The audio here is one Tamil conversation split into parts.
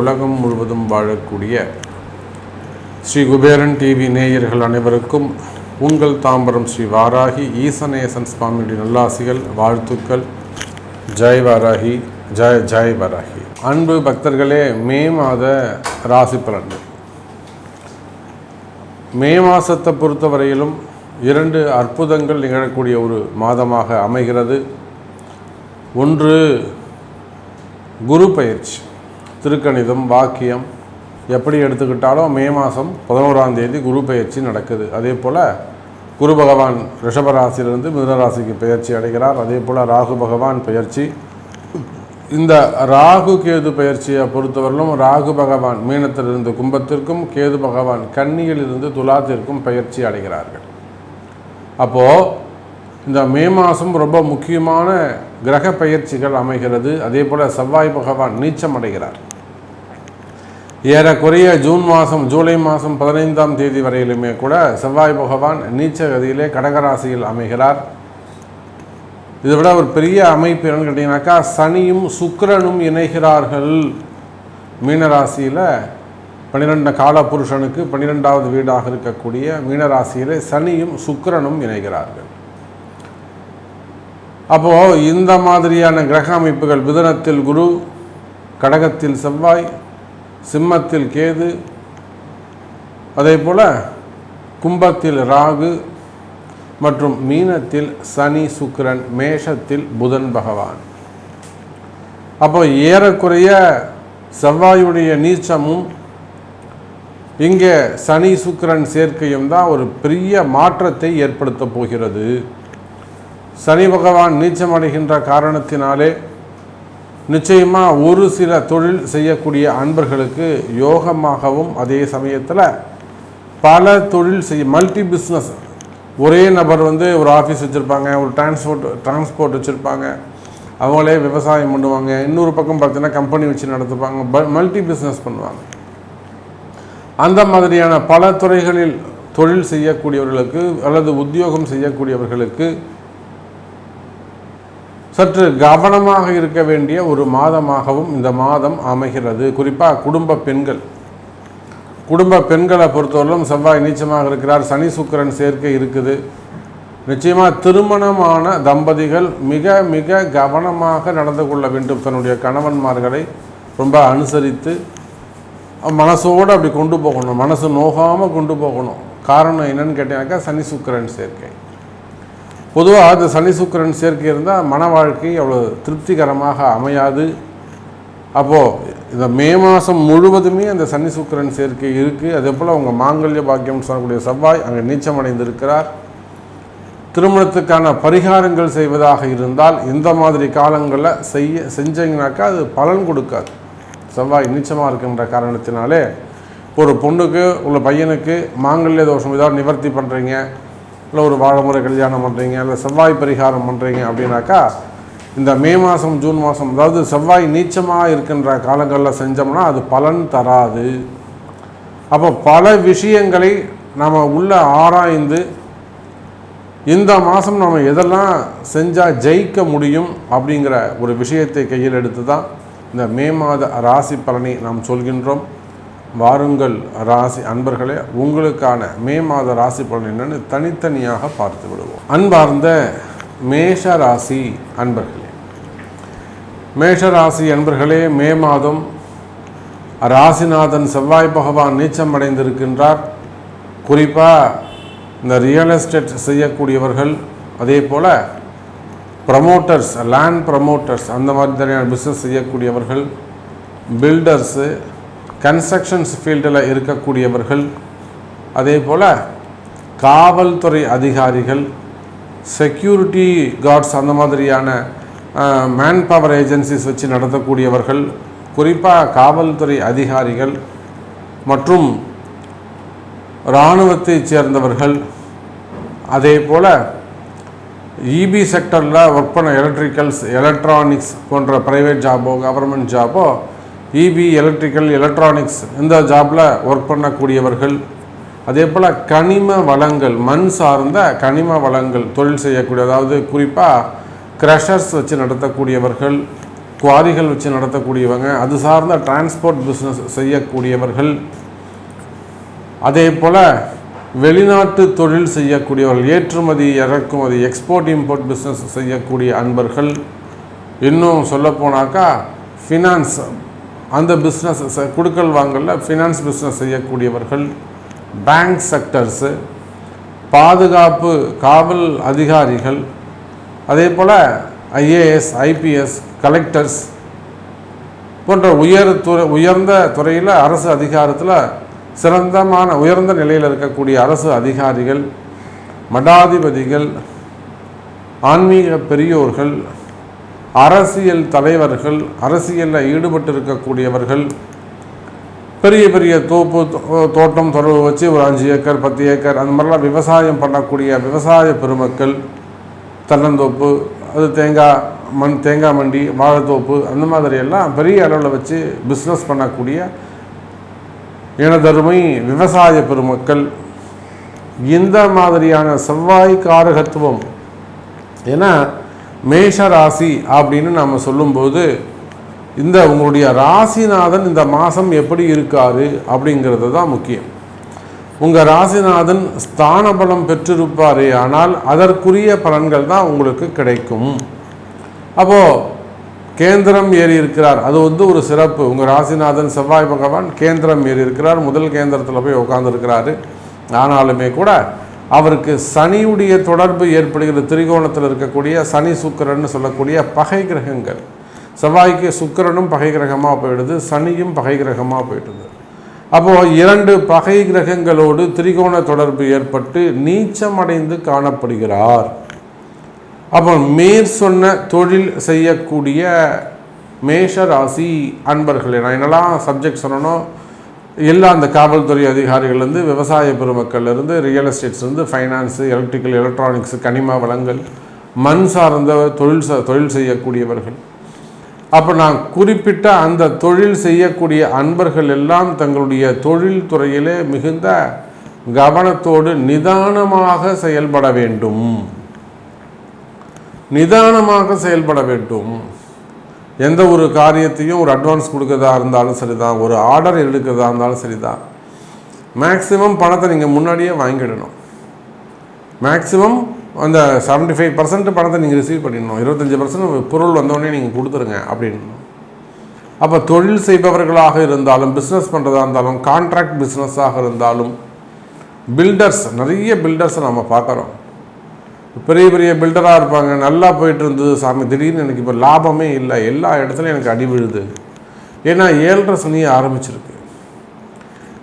உலகம் முழுவதும் வாழக்கூடிய ஸ்ரீ குபேரன் டிவி நேயர்கள் அனைவருக்கும் உங்கள் தாம்பரம் ஸ்ரீ வாராகி ஈசநேசன் சுவாமியுடைய நல்லாசிகள் வாழ்த்துக்கள். ஜெய் வாராகி ஜெய ஜெய் வாராகி. அன்பு பக்தர்களே மே மாத ராசி பலன்கள். மே மாதத்தை பொறுத்தவரையிலும் இரண்டு அற்புதங்கள் நிகழக்கூடிய ஒரு மாதமாக அமைகிறது. ஒன்று குரு பயிற்சி திருக்கணிதம் வாக்கியம். எப்படி எடுத்துக்கிட்டாலும் மே மாதம் பதினோராம் தேதி குரு பயிற்சி நடக்குது. அதே போல் குரு பகவான் ரிஷபராசியிலிருந்து மிதனராசிக்கு பயிற்சி அடைகிறார். அதே போல் ராகு பகவான் பயிற்சி. இந்த ராகு கேது பயிற்சியை பொறுத்தவரையிலும் ராகு பகவான் மீனத்திலிருந்து கும்பத்திற்கும் கேது பகவான் கன்னியிலிருந்து துலாத்திற்கும் பயிற்சி அடைகிறார்கள். அப்போது இந்த மே மாதம் ரொம்ப முக்கியமான கிரக பயிற்சிகள் அமைகிறது. அதே போல் செவ்வாய் பகவான் நீச்சம் அடைகிறார். ஏறக்குறைய ஜூன் மாதம் ஜூலை மாதம் பதினைந்தாம் தேதி வரையிலுமே கூட செவ்வாய் பகவான் நீச்ச கதியிலே கடகராசியில் அமைகிறார். இதை விட ஒரு பெரிய அமைப்பு என்னன்னு கேட்டிங்கனாக்கா சனியும் சுக்கரனும் இணைகிறார்கள் மீனராசியில். பன்னிரெண்டு காலபுருஷனுக்கு பன்னிரெண்டாவது வீடாக இருக்கக்கூடிய மீனராசியிலே சனியும் சுக்கிரனும் இணைகிறார்கள். அப்போது இந்த மாதிரியான கிரக அமைப்புகள் மிதுனத்தில் குரு கடகத்தில் செவ்வாய் சிம்மத்தில் கேது அதே போல் கும்பத்தில் ராகு மற்றும் மீனத்தில் சனி சுக்கிரன் மேஷத்தில் புதன் பகவான். அப்போ ஏறக்குறைய செவ்வாயுடைய நீச்சமும் இங்கே சனி சுக்கிரன் சேர்க்கையும் தான் ஒரு பெரிய மாற்றத்தை ஏற்படுத்த போகிறது. சனி பகவான் நீச்சமடைகின்ற காரணத்தினாலே நிச்சயமாக ஒரு சில தொழில் செய்யக்கூடிய அன்பர்களுக்கு யோகமாகவும் அதே சமயத்தில் பல தொழில் செய்ய மல்டி பிஸ்னஸ் ஒரே நபர் வந்து ஒரு ஆஃபீஸ் வச்சுருப்பாங்க ஒரு டிரான்ஸ்போர்ட் டிரான்ஸ்போர்ட் வச்சுருப்பாங்க. அவங்களே விவசாயம் பண்ணுவாங்க. இன்னொரு பக்கம் பார்த்தீங்கன்னா கம்பெனி வச்சு நடத்துப்பாங்க. மல்டி பிஸ்னஸ் பண்ணுவாங்க. அந்த மாதிரியான பல துறைகளில் தொழில் செய்யக்கூடியவர்களுக்கு அல்லது உத்தியோகம் செய்யக்கூடியவர்களுக்கு சற்று கவனமாக இருக்க வேண்டிய ஒரு மாதமாகவும் இந்த மாதம் அமைகிறது. குறிப்பாக குடும்ப பெண்கள். குடும்ப பெண்களை பொறுத்தவரையிலும் செவ்வாய் நீச்சமாக இருக்கிறார் சனி சுக்கிரன் சேர்க்கை இருக்குது. நிச்சயமாக திருமணமான தம்பதிகள் மிக மிக கவனமாக நடந்து கொள்ள வேண்டும். தன்னுடைய கணவன்மார்களை ரொம்ப அனுசரித்து மனசோடு அப்படி கொண்டு போகணும். மனசு நோகாமல் கொண்டு போகணும். காரணம் என்னன்னு கேட்டீங்கன்னாக்கா சனி சுக்கரன் சேர்க்கை. பொதுவாக அந்த சனி சுக்கிரன் சேர்க்கை இருந்தால் மன வாழ்க்கை அவ்வளோ திருப்திகரமாக அமையாது. அப்போது இந்த மே மாதம் முழுவதுமே அந்த சனி சுக்கிரன் சேர்க்கை இருக்குது அதே போல் அவங்க மாங்கல்ய பாக்கியம் சொல்லக்கூடிய செவ்வாய் அங்கே நீச்சமடைந்திருக்கிறார் திருமணத்துக்கான பரிகாரங்கள் செய்வதாக இருந்தால் இந்த மாதிரி காலங்களில் செய்ய செஞ்சீங்கனாக்கா அது பலன் கொடுக்காது. செவ்வாய் நீச்சமாக இருக்கின்ற காரணத்தினாலே ஒரு பொண்ணுக்கு உள்ள பையனுக்கு மாங்கல்ய தோஷம் ஏதாவது நிவர்த்தி பண்ணுறீங்க இல்லை ஒரு வாழைமுறை கல்யாணம் பண்ணுறீங்க இல்லை செவ்வாய் பரிகாரம் பண்ணுறீங்க அப்படின்னாக்கா இந்த மே மாதம் ஜூன் மாதம் அதாவது செவ்வாய் நீச்சமாக இருக்கின்ற காலங்களில் செஞ்சோம்னா அது பலன் தராது. அப்போ பல விஷயங்களை நாம் உள்ள ஆராய்ந்து இந்த மாதம் நம்ம எதெல்லாம் செஞ்சால் ஜெயிக்க முடியும் அப்படிங்கிற ஒரு விஷயத்தை கையில் எடுத்து தான் இந்த மே மாத ராசி பலனை நாம் சொல்கின்றோம். வாருங்கள் ராசி அன்பர்களே உங்களுக்கான மே மாத ராசி பலன் என்னன்னு தனித்தனியாக பார்த்து விடுவோம். அன்பார்ந்த மேஷ ராசி அன்பர்களே மேஷ ராசி அன்பர்களே மே மாதம் ராசிநாதன் செவ்வாய் பகவான் நீச்சம் அடைந்திருக்கின்றார் குறிப்பாக இந்த ரியல் எஸ்டேட் செய்யக்கூடியவர்கள் அதே போல் ப்ரமோட்டர்ஸ் லேண்ட் ப்ரமோட்டர்ஸ் அந்த மாதிரி மாதிரியான பிஸ்னஸ் செய்யக்கூடியவர்கள் பில்டர்ஸு கன்ஸ்ட்ரக்ஷன்ஸ் ஃபீல்டில் இருக்கக்கூடியவர்கள் அதே போல் காவல்துறை அதிகாரிகள் செக்யூரிட்டி கார்ட்ஸ் அந்த மாதிரியான மேன் பவர் ஏஜென்சிஸ் வச்சு நடத்தக்கூடியவர்கள் குறிப்பாக காவல்துறை அதிகாரிகள் மற்றும் இராணுவத்தைச் சேர்ந்தவர்கள் அதே போல் இபி செக்டரில் ஒர்க் பண்ண எலக்ட்ரிக்கல்ஸ் எலக்ட்ரானிக்ஸ் போன்ற ப்ரைவேட் ஜாபோ கவர்மெண்ட் ஜாபோ இபி எலக்ட்ரிக்கல் எலக்ட்ரானிக்ஸ் இந்த ஜாபில் ஒர்க் பண்ணக்கூடியவர்கள். அதே போல் கனிம வளங்கள் மண் சார்ந்த கனிம வளங்கள் தொழில் செய்யக்கூடிய அதாவது குறிப்பாக க்ரஷர்ஸ் வச்சு நடத்தக்கூடியவர்கள் குவாரிகள் வச்சு நடத்தக்கூடியவங்க அது சார்ந்த டிரான்ஸ்போர்ட் பிஸ்னஸ் செய்யக்கூடியவர்கள். அதே போல் வெளிநாட்டு தொழில் செய்யக்கூடியவர்கள் ஏற்றுமதி இறக்குமதி எக்ஸ்போர்ட் இம்போர்ட் பிஸ்னஸ் செய்யக்கூடிய அன்பர்கள் இன்னும் சொல்லப்போனாக்கா ஃபினான்ஸ் அந்த பிஸ்னஸ் குடுக்கல் வாங்கல ஃபினான்ஸ் பிஸ்னஸ் செய்யக்கூடியவர்கள் பேங்க் செக்டர்ஸு பாதுகாப்பு காவல் அதிகாரிகள் அதே போல் ஐஏஎஸ் ஐபிஎஸ் கலெக்டர்ஸ் போன்ற உயர் துறை உயர்ந்த துறையில் அரசு அதிகாரத்தில் சிறந்தமான உயர்ந்த நிலையில் இருக்கக்கூடிய அரசு அதிகாரிகள் மடாதிபதிகள் ஆன்மீக பெரியோர்கள் அரசியல் தலைவர்கள் அரசியலில் ஈடுபட்டு இருக்கக்கூடியவர்கள் பெரிய பெரிய தோப்பு தோ- தோட்டம் தொடர்பு வச்சு ஒரு அஞ்சு ஏக்கர் பத்து ஏக்கர் அந்த மாதிரிலாம் விவசாயம் பண்ணக்கூடிய விவசாய பெருமக்கள் தென்னந்தோப்பு அது தேங்காய் மண் தேங்காய் மண்டி வாழைத்தோப்பு அந்த மாதிரி எல்லாம் பெரிய அளவில் வச்சு பிஸ்னஸ் பண்ணக்கூடிய எனதருமை விவசாய பெருமக்கள் இந்த மாதிரியான செவ்வாய் காரகத்துவம் ஏன்னா மேஷ ராசி அப்படின்னு நாம் சொல்லும்போது இந்த உங்களுடைய ராசிநாதன் இந்த மாதம் எப்படி இருக்காரு அப்படிங்கிறது தான் முக்கியம். உங்கள் ராசிநாதன் ஸ்தான பலம் பெற்றிருப்பாரே ஆனால் அதற்குரிய பலன்கள் தான் உங்களுக்கு கிடைக்கும். அப்போது கேந்திரம் ஏறி இருக்கிறார். அது வந்து ஒரு சிறப்பு. உங்கள் ராசிநாதன் செவ்வாய் பகவான் கேந்திரம் ஏறி இருக்கிறார். முதல் கேந்திரத்தில் போய் உட்காந்துருக்கிறாரு ஆனாலுமே கூட அவருக்கு சனியுடைய தொடர்பு ஏற்படுகிற திரிகோணத்தில் இருக்கக்கூடிய சனி சுக்கிரன்னு சொல்லக்கூடிய பகை கிரகங்கள். செவ்வாய்க்கு சுக்கிரனும் பகை கிரகமாக போயிடுது. சனியும் பகை கிரகமாக போயிடுது. அப்போது இரண்டு பகை கிரகங்களோடு திரிகோண தொடர்பு ஏற்பட்டு நீச்சமடைந்து காணப்படுகிறார். அப்போ மேற் சொன்ன தொழில் செய்யக்கூடிய மேஷ ராசி அன்பர்களே நான் என்னெல்லாம் சப்ஜெக்ட் சொன்னனோ எல்லா அந்த காவல்துறை அதிகாரிகள்லேருந்து விவசாய பெருமக்கள்லேருந்து ரியல் எஸ்டேட்ஸ்லேருந்து ஃபைனான்ஸு எலக்ட்ரிக்கல் எலக்ட்ரானிக்ஸ் கனிம வளங்கள் மண் சார்ந்த தொழில் தொழில் செய்யக்கூடியவர்கள். அப்போ நான் குறிப்பிட்ட அந்த தொழில் செய்யக்கூடிய அன்பர்கள் எல்லாம் தங்களுடைய தொழில் துறையிலே மிகுந்த கவனத்தோடு நிதானமாக செயல்பட வேண்டும். நிதானமாக செயல்பட வேண்டும். எந்த ஒரு காரியத்தையும் ஒரு அட்வான்ஸ் கொடுக்கறதா இருந்தாலும் சரிதான். ஒரு ஆர்டர் எடுக்கிறதா இருந்தாலும் சரிதான். மேக்ஸிமம் பணத்தை நீங்கள் முன்னாடியே வாங்கிடணும். மேக்ஸிமம் அந்த 75% ஃபைவ் பர்சன்ட் பணத்தை நீங்கள் ரிசீவ் பண்ணிடணும். இருபத்தஞ்சி பர்சன்ட் பொருள் வந்தோடனே நீங்கள் கொடுத்துருங்க அப்படின்னு அப்போ தொழில் செய்பவர்களாக இருந்தாலும் பிஸ்னஸ் பண்ணுறதா இருந்தாலும் கான்ட்ராக்ட் பிஸ்னஸாக இருந்தாலும் பில்டர்ஸ் நிறைய பில்டர்ஸை நம்ம பார்க்குறோம். பெரிய பெரிய பில்டராக இருப்பாங்க. நல்லா போயிட்டு இருந்தது சாமி. திடீர்னு எனக்கு இப்போ லாபமே இல்லை. எல்லா இடத்துலையும் எனக்கு அடி விழுது. ஏன்னா ஏழரை சனியை ஆரம்பிச்சிருக்கு.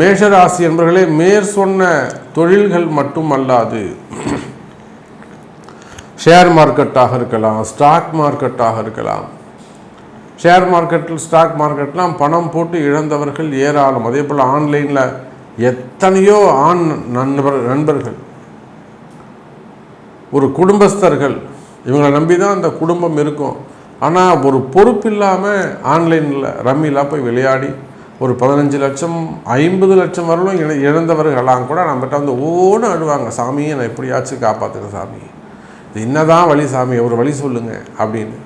மேஷராசி என்பவர்களே மேற் சொன்ன தொழில்கள் மட்டும் அல்லாது ஷேர் மார்க்கெட்டாக இருக்கலாம் ஸ்டாக் மார்க்கெட்டாக இருக்கலாம். ஷேர் மார்க்கெட்டில் ஸ்டாக் மார்க்கெட்லாம் பணம் போட்டு இழந்தவர்கள் ஏராளம். அதே போல் ஆன்லைனில் எத்தனையோ ஆண் நண்பர் நண்பர்கள் ஒரு குடும்பஸ்தர்கள். இவங்களை நம்பி தான் அந்த குடும்பம் இருக்கும். ஆனால் ஒரு பொறுப்பு இல்லாமல் ஆன்லைனில் ரம்மிலாம் போய் விளையாடி ஒரு பதினஞ்சு லட்சம் ஐம்பது லட்சம் வரலும் இழ இழந்தவர்களாம் கூட நம்மகிட்ட வந்து ஓன்னு அழுவாங்க. சாமியை நான் எப்படியாச்சும் காப்பாற்றுங்க சாமி. இது என்னதான் வழி சாமி? ஒரு வழி சொல்லுங்கள் அப்படின்னு.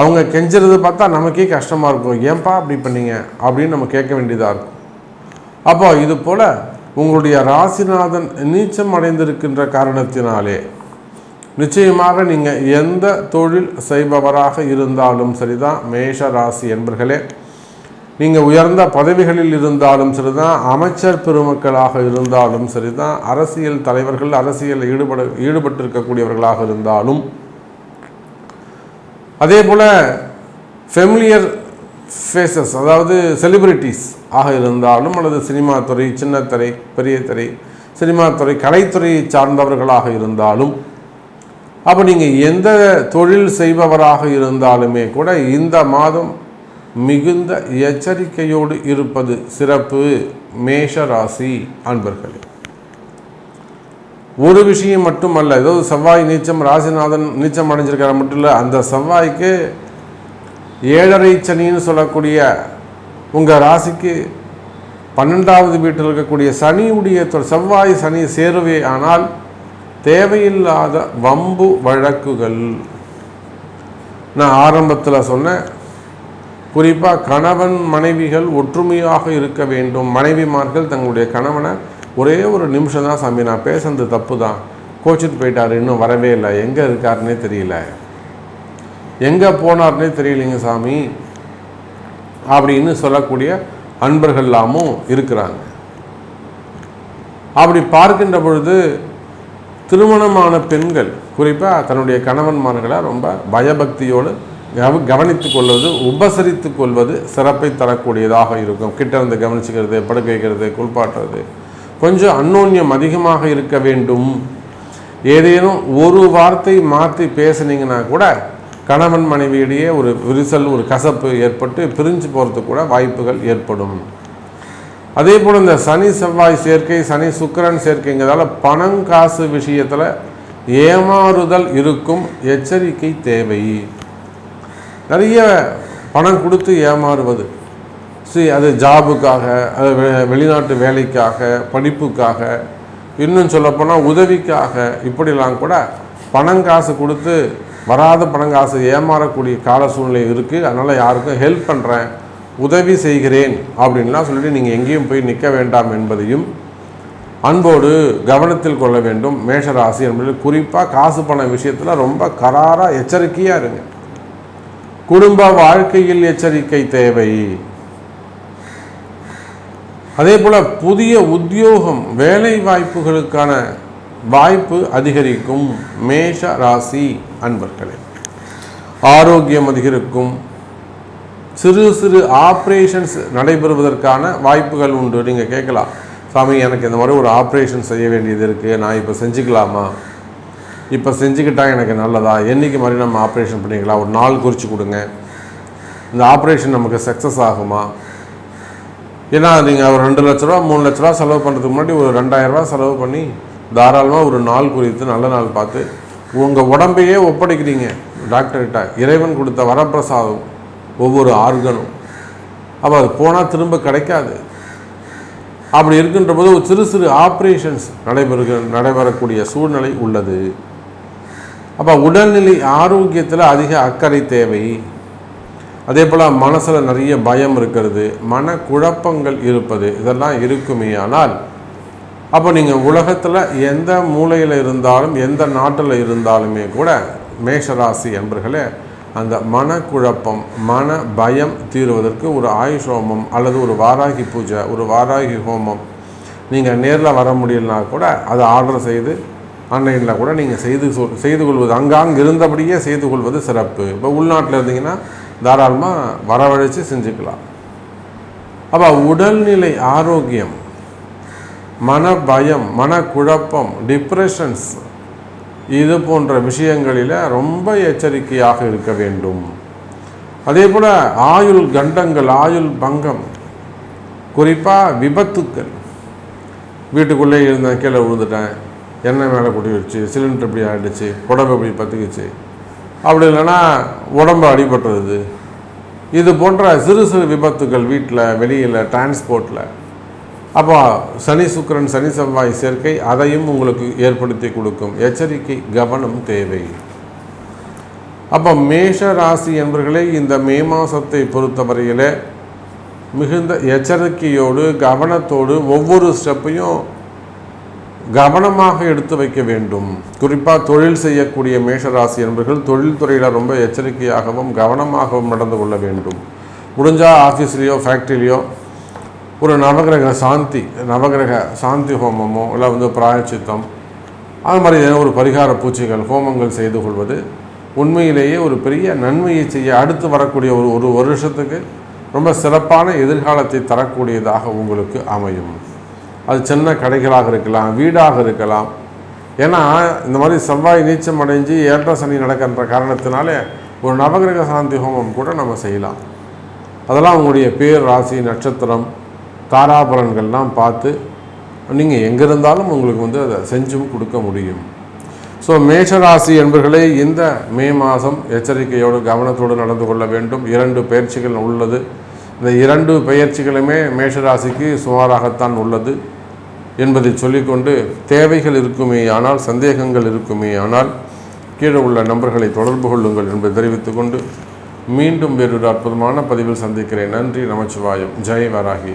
அவங்க கெஞ்சுறது பார்த்தா நமக்கே கஷ்டமாக இருக்கும். ஏன்பா அப்படி பண்ணீங்க? அப்படின்னு நம்ம கேட்க வேண்டியதாக இருக்கும். அப்போ இது போல் உங்களுடைய ராசிநாதன் நீச்சம் அடைந்திருக்கின்ற காரணத்தினாலே நிச்சயமாக நீங்கள் எந்த தொழில் செய்பவராக இருந்தாலும் சரிதான். மேஷ ராசி என்பர்களே நீங்கள் உயர்ந்த பதவிகளில் இருந்தாலும் சரிதான். அமைச்சர் பெருமக்களாக இருந்தாலும் சரிதான். அரசியல் தலைவர்கள் அரசியல் ஈடுபட ஈடுபட்டிருக்கக்கூடியவர்களாக இருந்தாலும் அதே போல் ஃபெமிலியர் ஃபேஸஸ் அதாவது செலிபிரிட்டிஸ் ஆக இருந்தாலும் அல்லது சினிமா துறை சின்னத்திரை பெரிய திரை சினிமா துறை கலைத்துறையை சார்ந்தவர்களாக இருந்தாலும் அப்போ நீங்கள் எந்த தொழில் செய்பவராக இருந்தாலுமே கூட இந்த மாதம் மிகுந்த எச்சரிக்கையோடு இருப்பது சிறப்பு. மேஷ ராசி அன்பர்களே ஒரு விஷயம் மட்டுமல்ல. ஏதோ செவ்வாய் நீச்சம் ராசிநாதன் நீச்சம் அடைஞ்சிருக்கிற மட்டும் இல்லை அந்த செவ்வாய்க்கு ஏழரை சனின்னு சொல்லக்கூடிய உங்கள் ராசிக்கு பன்னெண்டாவது வீட்டில் இருக்கக்கூடிய சனியுடைய செவ்வாய் சனி சேருவே ஆனால் தேவையில்லாத வம்பு வழக்குகள். நான் ஆரம்பத்தில் சொன்னேன் குறிப்பாக கணவன் மனைவிகள் ஒற்றுமையாக இருக்க வேண்டும். மனைவிமார்கள் தங்களுடைய கணவனை ஒரே ஒரு நிமிஷம் தான் சாமி நான் பேசுனது தப்பு தான் கோச்சிட்டு போயிட்டார் இன்னும் வரவே இல்லை. எங்கே இருக்காருன்னே தெரியல. எங்கே போனார்னே தெரியலைங்க சாமி. அப்படின்னு சொல்லக்கூடிய அன்பர்கள் எல்லாமும் இருக்கிறாங்க. அப்படி பார்க்கின்ற பொழுது திருமணமான பெண்கள் குறிப்பாக தன்னுடைய கணவன்மார்களை ரொம்ப பயபக்தியோடு கவ கவனித்து கொள்வது உபசரித்து கொள்வது சிறப்பை தரக்கூடியதாக இருக்கும். கிட்ட இருந்து கவனிச்சுக்கிறது படுக்க வைக்கிறது குளிப்பாட்டுறது. கொஞ்சம் அந்யோன்யம் அதிகமாக இருக்க வேண்டும். ஏதேனும் ஒரு வார்த்தை மாற்றி பேசுனீங்கன்னா கூட கணவன் மனைவியிடையே ஒரு விரிசல் ஒரு கசப்பு ஏற்பட்டு பிரிஞ்சு போகிறதுக்கு கூட வாய்ப்புகள் ஏற்படும். அதே போல் இந்த சனி செவ்வாய் சேர்க்கை சனி சுக்கரன் சேர்க்கைங்கிறதால பணம் காசு விஷயத்தில் ஏமாறுதல் இருக்கும் எச்சரிக்கை தேவை. நிறைய பணம் கொடுத்து ஏமாறுவது. சரி அது ஜாபுக்காக அது வெளிநாட்டு வேலைக்காக படிப்புக்காக இன்னும் சொல்லப்போனால் உதவிக்காக இப்படிலாம் கூட பணம் காசு கொடுத்து வராத பணம் காசு ஏமாறக்கூடிய கால சூழ்நிலை இருக்குது அதனால் யாருக்கும் ஹெல்ப் பண்ணுறேன் உதவி செய்கிறேன் அப்படின்லாம் சொல்லிட்டு நீங்கள் எங்கேயும் போய் நிற்க வேண்டாம் என்பதையும் அன்போடு கவனத்தில் கொள்ள வேண்டும். மேஷராசி என்பது குறிப்பாக காசு பண விஷயத்தில் ரொம்ப கராராக எச்சரிக்கையாக இருங்க. குடும்ப வாழ்க்கையில் எச்சரிக்கை தேவை. அதே போல் புதிய உத்தியோகம் வேலை வாய்ப்புகளுக்கான வாய்ப்பு அதிகரிக்கும் மேஷ ராசி அன்பர்களே. ஆரோக்கியம் அதிகரிக்கும். சிறு சிறு ஆப்ரேஷன்ஸ் நடைபெறுவதற்கான வாய்ப்புகள் உண்டு. நீங்கள் கேட்கலாம் சாமி எனக்கு இந்த மாதிரி ஒரு ஆப்ரேஷன் செய்ய வேண்டியது இருக்குது நான் இப்போ செஞ்சுக்கலாமா? இப்போ செஞ்சுக்கிட்டால் எனக்கு நல்லதா? என்னைக்கு மாதிரி நம்ம ஆப்ரேஷன் பண்ணிக்கலாம்? ஒரு நாள் குறித்து கொடுங்க. இந்த ஆப்ரேஷன் நமக்கு சக்ஸஸ் ஆகுமா? ஏன்னா நீங்கள் ஒரு ரெண்டு லட்ச ரூபா மூணு லட்ச ரூபா செலவு பண்ணுறதுக்கு முன்னாடி ஒரு ரெண்டாயிரம் ரூபா செலவு பண்ணி தாராளமாக ஒரு நாள் குறித்து நல்ல நாள் பார்த்து உங்கள் உடம்பையே ஒப்படைக்கிறீங்க. டாக்டர்கிட்ட இறைவன் கொடுத்த வரப்பிரசாதம் ஒவ்வொரு ஆர்கனும். அப்போ அது போனால் திரும்ப கிடைக்காது. அப்படி இருக்கின்ற போது ஒரு சிறு சிறு ஆப்ரேஷன்ஸ் நடைபெறுக நடைபெறக்கூடிய சூழ்நிலை உள்ளது. அப்போ உடல்நிலை ஆரோக்கியத்தில் அதிக அக்கறை தேவை. அதே போல் மனசில் நிறைய பயம் இருக்கிறது மன குழப்பங்கள் இருப்பது இதெல்லாம் இருக்குமே. ஆனால் அப்போ நீங்கள் உலகத்தில் எந்த மூலையில் இருந்தாலும் எந்த நாட்டில் இருந்தாலுமே கூட மேஷராசி என்பர்களே அந்த மனக்குழப்பம் மன பயம் தீருவதற்கு ஒரு ஆயுஷ் ஹோமம் அல்லது ஒரு வாராகி பூஜை ஒரு வாராகி ஹோமம். நீங்கள் நேரில் வர முடியலனா கூட அதை ஆர்டர் செய்து ஆன்லைனில் கூட நீங்கள் செய்து சொல் செய்து கொள்வது அங்காங்க இருந்தபடியே செய்து கொள்வது சிறப்பு. இப்போ உள்நாட்டில் இருந்தீங்கன்னா தாராளமாக வரவழைச்சு செஞ்சுக்கலாம். அப்போ உடல்நிலை ஆரோக்கியம் மன பயம் மனக்குழப்பம் டிப்ரெஷன்ஸ் இது போன்ற விஷயங்களில் ரொம்ப எச்சரிக்கையாக இருக்க வேண்டும். அதே போல் ஆயுள் கண்டங்கள் ஆயுள் பங்கம் குறிப்பாக விபத்துக்கள். வீட்டுக்குள்ளே இருந்தேன் கீழே விழுந்துட்டேன் எண்ணெய் மேலே கொட்டி வச்சு சிலிண்டர் இப்படி ஆகிடுச்சு புடவை இப்படி பற்றிக்கிச்சு அப்படி இல்லைன்னா உடம்பு அடிபட்டுறது இது போன்ற சிறு சிறு விபத்துகள் வீட்டில் வெளியில் டிரான்ஸ்போர்ட்டில் அப்போ சனி சுக்கிரன் சனி செவ்வாய் சேர்க்கை அதையும் உங்களுக்கு ஏற்படுத்தி கொடுக்கும். எச்சரிக்கை கவனம் தேவை. அப்போ மேஷ ராசி என்பர்களே இந்த மே மாதத்தை பொறுத்தவரையில் மிகுந்த எச்சரிக்கையோடு கவனத்தோடு ஒவ்வொரு ஸ்டெப்பையும் கவனமாக எடுத்து வைக்க வேண்டும். குறிப்பாக தொழில் செய்யக்கூடிய மேஷராசி என்பர்கள் தொழில்துறையில் ரொம்ப எச்சரிக்கையாகவும் கவனமாகவும் நடந்து கொள்ள வேண்டும். முடிஞ்சால் ஆஃபீஸ்லேயோ ஃபேக்ட்ரிலேயோ ஒரு நவகிரக சாந்தி நவகிரக சாந்தி ஹோமமோ இல்லை வந்து பிராயச்சித்தம் அது மாதிரி ஏதோ ஒரு பரிகார பூச்சிகள் ஹோமங்கள் செய்து கொள்வது உண்மையிலேயே ஒரு பெரிய நன்மையை செய்ய அடுத்து வரக்கூடிய ஒரு ஒரு வருஷத்துக்கு ரொம்ப சிறப்பான எதிர்காலத்தை தரக்கூடியதாக உங்களுக்கு அமையும். அது சின்ன கடைகளாக இருக்கலாம் வீடாக இருக்கலாம். ஏன்னா இந்த மாதிரி செவ்வாய் நீச்சம் அடைஞ்சு ஏற்ற சனி நடக்கின்ற காரணத்தினாலே ஒரு நவகிரக சாந்தி ஹோமம் கூட நம்ம செய்யலாம். அதெல்லாம் உங்களுடைய பேர் ராசி நட்சத்திரம் தாராபலன்கள்லாம் பார்த்து நீங்கள் எங்கே இருந்தாலும் உங்களுக்கு வந்து அதை செஞ்சும் கொடுக்க முடியும். ஸோ மேஷராசி என்பர்களே இந்த மே மாதம் எச்சரிக்கையோடு கவனத்தோடு நடந்து கொள்ள வேண்டும். இரண்டு பயிற்சிகள் உள்ளது. இந்த இரண்டு பெயர்ச்சிகளுமே மேஷராசிக்கு சுமாராகத்தான் உள்ளது என்பதை சொல்லிக்கொண்டு தேவைகள் இருக்குமே ஆனால் சந்தேகங்கள் இருக்குமே ஆனால் கீழே உள்ள நம்பர்களை தொடர்பு கொள்ளுங்கள் என்பதை தெரிவித்துக்கொண்டு மீண்டும் வேறொரு அற்புதமான பதிவில் சந்திக்கிறேன். நன்றி நமச்சிவாயம். ஜெய் வராகி.